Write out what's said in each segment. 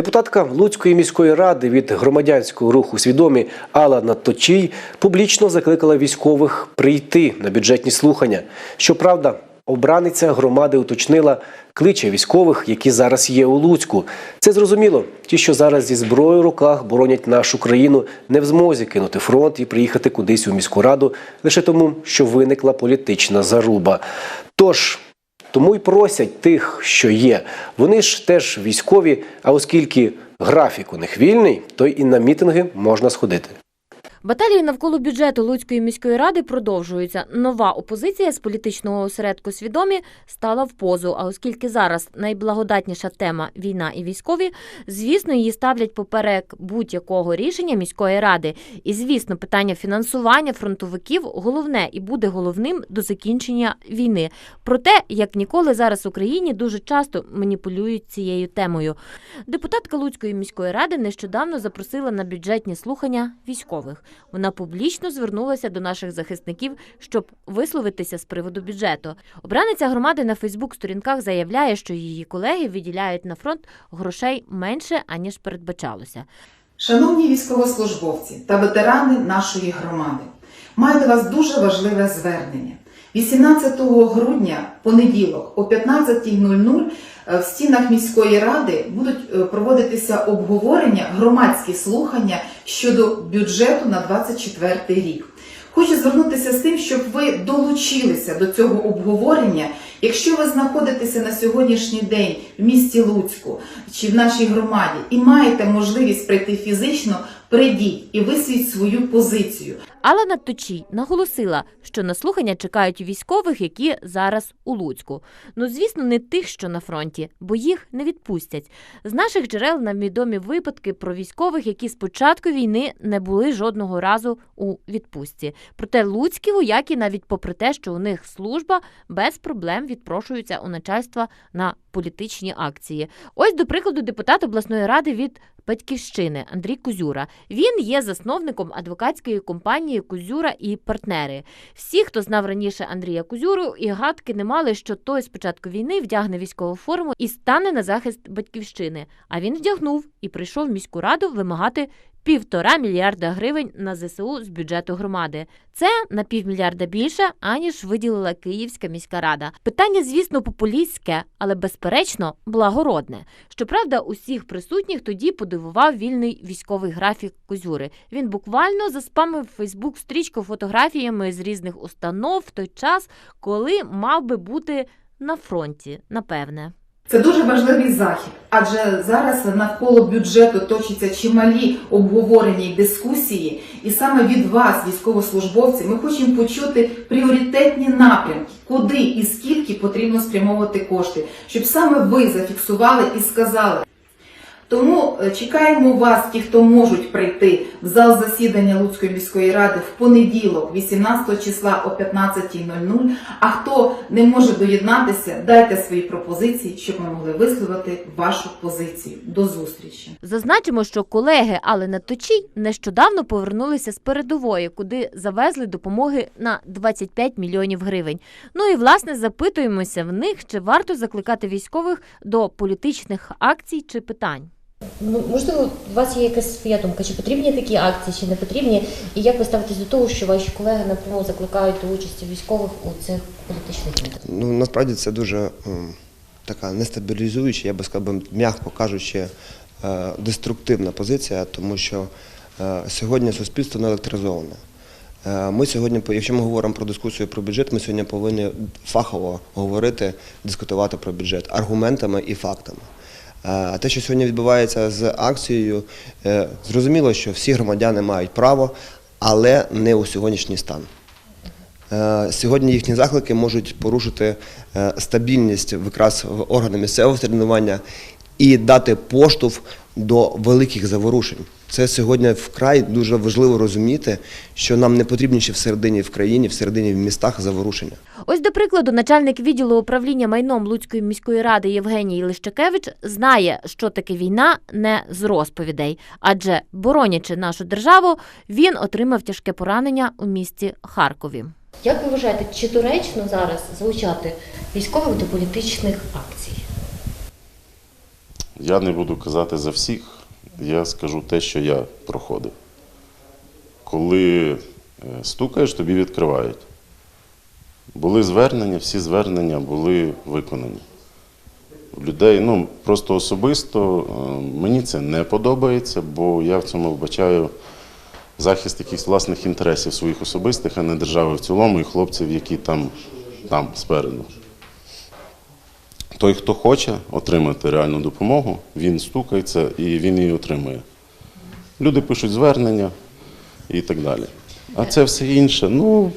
Депутатка Луцької міської ради від громадянського руху свідомі Алла Наточій публічно закликала військових прийти на бюджетні слухання. Щоправда, обраниця громади уточнила кличе військових, які зараз є у Луцьку. Це зрозуміло. Ті, що зараз зі зброєю в руках боронять нашу країну, не в змозі кинути фронт і приїхати кудись у міську раду лише тому, що виникла політична заруба. Тож тому й просять тих, що є. Вони ж теж військові, а оскільки графік у них вільний, то і на мітинги можна сходити. Баталії навколо бюджету Луцької міської ради продовжуються. Нова опозиція з політичного осередку свідомі стала в позу. А оскільки зараз найблагодатніша тема війна і військові, звісно, її ставлять поперек будь-якого рішення міської ради. І звісно, питання фінансування фронтовиків головне і буде головним до закінчення війни. Проте, як ніколи, зараз в Україні дуже часто маніпулюють цією темою. Депутатка Луцької міської ради нещодавно запросила на бюджетні слухання військових. Вона публічно звернулася до наших захисників, щоб висловитися з приводу бюджету. Обраниця громади на Фейсбук-сторінках заявляє, що її колеги виділяють на фронт грошей менше аніж передбачалося. Шановні військовослужбовці та ветерани нашої громади, маю до вас дуже важливе звернення. 18 грудня, понеділок, о 15.00 е, в стінах міської ради будуть е, проводитися обговорення, громадські слухання щодо бюджету на 24 рік. Хочу звернутися з тим, щоб ви долучилися до цього обговорення. Якщо ви знаходитеся на сьогоднішній день в місті Луцьку чи в нашій громаді і маєте можливість прийти фізично, прийдіть і висвіть свою позицію. Алла Надточій наголосила, що на слухання чекають військових, які зараз у Луцьку. Ну, звісно, не тих, що на фронті, бо їх не відпустять. З наших джерел нам відомі випадки про військових, які з початку війни не були жодного разу у відпустці. Проте луцькі вояки, навіть попри те, що у них служба, без проблем відпрошуються у начальства на політичні акції. Ось, до прикладу, депутат обласної ради від Батьківщини Андрій Кузюра. Він є засновником адвокатської компанії Кузюра і партнери. Всі, хто знав раніше Андрія Кузюру, і гадки не мали, що той з початку війни вдягне військову форму і стане на захист батьківщини. А він вдягнув і прийшов в міську раду вимагати. Півтора мільярда гривень на ЗСУ з бюджету громади. Це на півмільярда більше, аніж виділила Київська міська рада. Питання, звісно, популістське, але безперечно благородне. Щоправда, усіх присутніх тоді подивував вільний військовий графік Козюри. Він буквально заспамив Фейсбук стрічку фотографіями з різних установ в той час, коли мав би бути на фронті, напевне. Це дуже важливий захід, адже зараз навколо бюджету точаться чималі обговорення і дискусії, і саме від вас, військовослужбовці, ми хочемо почути пріоритетні напрямки, куди і скільки потрібно спрямовувати кошти, щоб саме ви зафіксували і сказали. Тому е, чекаємо вас, ті, хто можуть прийти в зал засідання Луцької міської ради в понеділок, 18 числа о 15.00. А хто не може доєднатися, дайте свої пропозиції, щоб ми могли висловити вашу позицію. До зустрічі. Зазначимо, що колеги Алли Наточій нещодавно повернулися з передової, куди завезли допомоги на 25 мільйонів гривень. Ну і власне запитуємося в них, чи варто закликати військових до політичних акцій чи питань. Ну, можливо, у вас є якась своя думка, чи потрібні такі акції, чи не потрібні, і як ви ставитесь до того, що ваші колеги напряму закликають до участі військових у цих політичних мітингах? Ну насправді це дуже така нестабілізуюча, я би сказав, м'яко кажучи, е, деструктивна позиція, тому що е, сьогодні суспільство не електризоване. Е, Ми сьогодні, якщо ми говоримо про дискусію про бюджет, ми сьогодні повинні фахово говорити, дискутувати про бюджет аргументами і фактами. А те, що сьогодні відбувається з акцією, е, зрозуміло, що всі громадяни мають право, але не у сьогоднішній стан. Е, Сьогодні їхні заклики можуть порушити е, стабільність якраз в органи місцевого середування і дати поштовх до великих заворушень. Це сьогодні вкрай дуже важливо розуміти, що нам не потрібні ще всередині в країні, всередині в містах заворушення. Ось, до прикладу, начальник відділу управління майном Луцької міської ради Євгеній Лищакевич знає, що таке війна не з розповідей, адже боронячи нашу державу, він отримав тяжке поранення у місті Харкові. Як ви вважаєте, чи доречно зараз залучати військових до політичних акцій? Я не буду казати за всіх, я скажу те, що я проходив. Коли е, стукаєш, тобі відкривають. Були звернення, всі звернення були виконані. Людей, ну просто особисто е, мені це не подобається, бо я в цьому вбачаю захист якихось власних інтересів своїх особистих, а не держави в цілому і хлопців, які там, там спереду. Той, хто хоче отримати реальну допомогу, він стукається і він її отримує. Люди пишуть звернення і так далі. А це все інше, ну,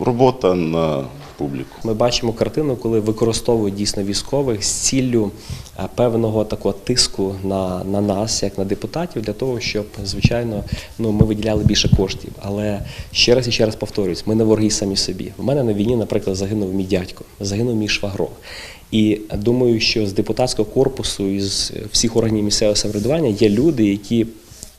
робота на публіку. Ми бачимо картину, коли використовують дійсно військових з ціллю е, певного такого тиску на, на нас, як на депутатів, для того, щоб звичайно ну ми виділяли більше коштів. Але ще раз і ще раз повторюсь, ми не вороги самі собі. У мене на війні, наприклад, загинув мій дядько, загинув мій швагро. І думаю, що з депутатського корпусу і з всіх органів місцевого самоврядування є люди, які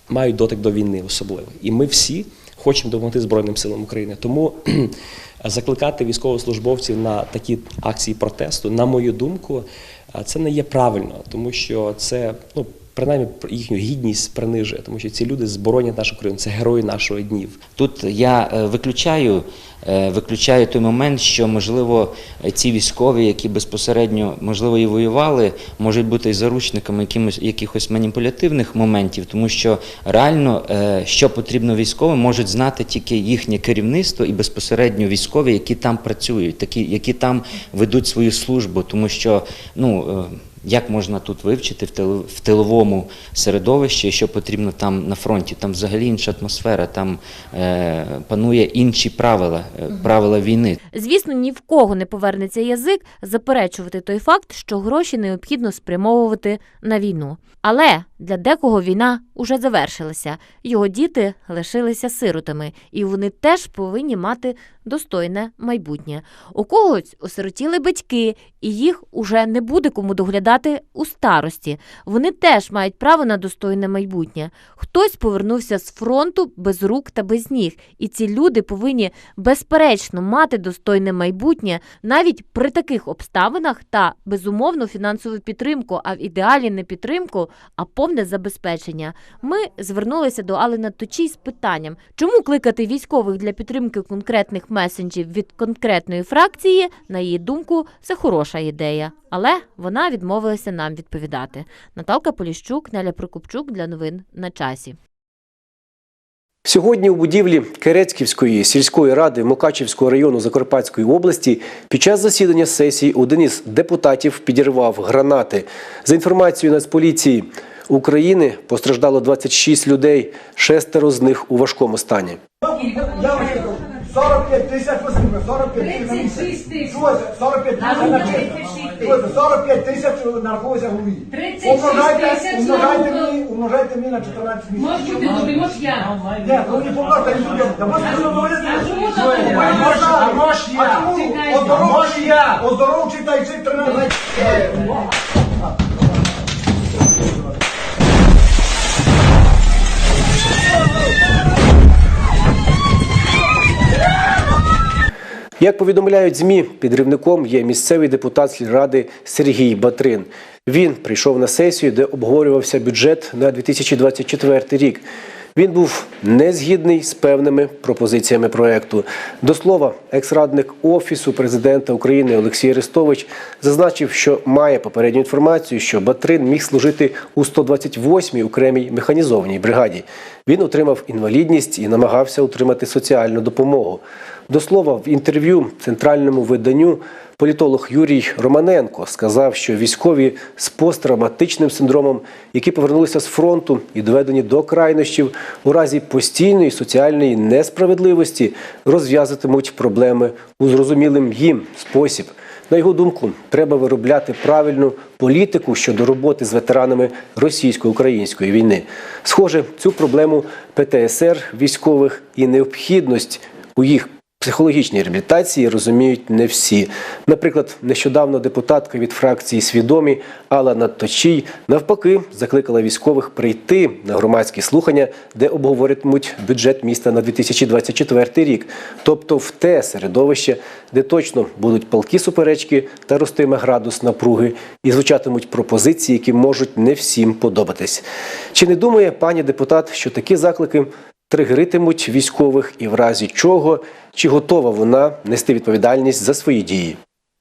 мають дотик до війни особливо. І ми всі хочемо допомогти Збройним силам України. Тому закликати військовослужбовців на такі акції протесту, на мою думку, це не є правильно, тому що це ну. Принаймні їхню гідність принижує, тому що ці люди зборонять нашу країну, це герої нашого днів. Тут я е, виключаю, е, виключаю той момент, що можливо ці військові, які безпосередньо можливо і воювали, можуть бути і заручниками якимось якихось маніпулятивних моментів, тому що реально, е, що потрібно військовим, можуть знати тільки їхнє керівництво і безпосередньо військові, які там працюють, такі, які там ведуть свою службу, тому що ну. Як можна тут вивчити в, тил, тиловому середовищі, що потрібно там на фронті? Там взагалі інша атмосфера, там е, панує інші правила, е, правила війни. Звісно, ні в кого не повернеться язик заперечувати той факт, що гроші необхідно спрямовувати на війну. Але для декого війна уже завершилася. Його діти лишилися сиротами, і вони теж повинні мати достойне майбутнє. У когось осиротіли батьки, і їх уже не буде кому доглядати у старості. Вони теж мають право на достойне майбутнє. Хтось повернувся з фронту без рук та без ніг, і ці люди повинні безперечно мати достойне майбутнє навіть при таких обставинах та безумовну фінансову підтримку, а в ідеалі не підтримку, а повне забезпечення. Ми звернулися до Алена Точій з питанням, чому кликати військових для підтримки конкретних месенджів від конкретної фракції, на її думку, це хороша ідея. Але вона відмовилася нам відповідати. Наталка Поліщук, Неля Прокопчук для новин на часі. Сьогодні у будівлі Керецьківської сільської ради Мукачівського району Закарпатської області під час засідання сесії один із депутатів підірвав гранати. За інформацією Нацполіції України постраждало 26 людей, шестеро з них у важкому стані. Я вам скажу, 45 тисяч возьмемо, 45 тисяч на місяць. 36 тисяч. Слухайте, 45 тисяч на місяць. 36 Слухайте, 45 тисяч нараховується голові. 36 тисяч умножайте на мені, умножайте мені на 14 Може місяців. бути добрий, може я. Ні, ну не помножте, не будемо. Да можна А говорити. А чому так А гроші я. А чому? Чекайте. Оздоровчий. Оздоровчий та й цей 13. Як повідомляють ЗМІ, підривником є місцевий депутат сільради Сергій Батрин. Він прийшов на сесію, де обговорювався бюджет на 2024 рік. Він був не згідний з певними пропозиціями проекту. До слова, екс-радник офісу президента України Олексій Арестович зазначив, що має попередню інформацію, що Батрин міг служити у 128-й окремій механізованій бригаді. Він отримав інвалідність і намагався отримати соціальну допомогу. До слова, в інтерв'ю центральному виданню політолог Юрій Романенко сказав, що військові з посттравматичним синдромом, які повернулися з фронту і доведені до крайнощів, у разі постійної соціальної несправедливості розв'язатимуть проблеми у зрозумілим їм спосіб. На його думку, треба виробляти правильну політику щодо роботи з ветеранами російсько-української війни. Схоже, цю проблему ПТСР військових і необхідність у їх Психологічній реабілітації розуміють не всі. Наприклад, нещодавно депутатка від фракції Свідомі Алла Надточій навпаки закликала військових прийти на громадські слухання, де обговоритимуть бюджет міста на 2024 рік, тобто в те середовище, де точно будуть палкі суперечки та ростиме градус напруги, і звучатимуть пропозиції, які можуть не всім подобатись. Чи не думає пані депутат, що такі заклики тригеритимуть військових і в разі чого, чи готова вона нести відповідальність за свої дії?